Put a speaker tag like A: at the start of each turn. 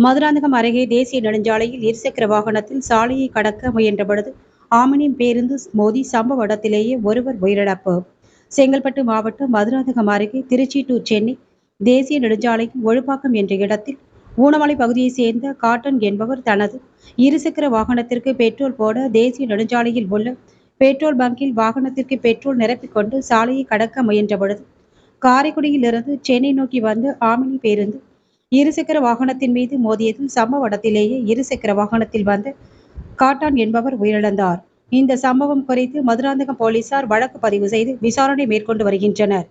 A: மதுராந்தகம் அருகே தேசிய நெடுஞ்சாலையில் இருசக்கர வாகனத்தில் சாலையை கடக்க முயன்ற பொழுது ஆமினி பேருந்து மோதி சம்பவ இடத்திலேயே ஒருவர் உயிரிழப்பு. செங்கல்பட்டு மாவட்டம் மதுராந்தகம் அருகே திருச்சி டு சென்னை தேசிய நெடுஞ்சாலையில் ஒழுப்பாக்கம் என்ற இடத்தில் ஊனமலை பகுதியைச் சேர்ந்த காட்டன் என்பவர் தனது இருசக்கர வாகனத்திற்கு பெட்ரோல் போட தேசிய நெடுஞ்சாலையில் உள்ள பெட்ரோல் பங்கில் வாகனத்திற்கு பெட்ரோல் நிரப்பிக்கொண்டு சாலையை கடக்க முயன்ற பொழுது காரைக்குடியிலிருந்து சென்னை நோக்கி வந்த ஆமினி பேருந்து இருசக்கர வாகனத்தின் மீது மோதியதும் சம்பவ இடத்திலேயே இருசக்கர வாகனத்தில் வந்த காட்டான் என்பவர் உயிரிழந்தார். இந்த சம்பவம் குறித்து மதுராந்தகம் போலீசார் வழக்கு பதிவு செய்து விசாரணை மேற்கொண்டு வருகின்றனர்.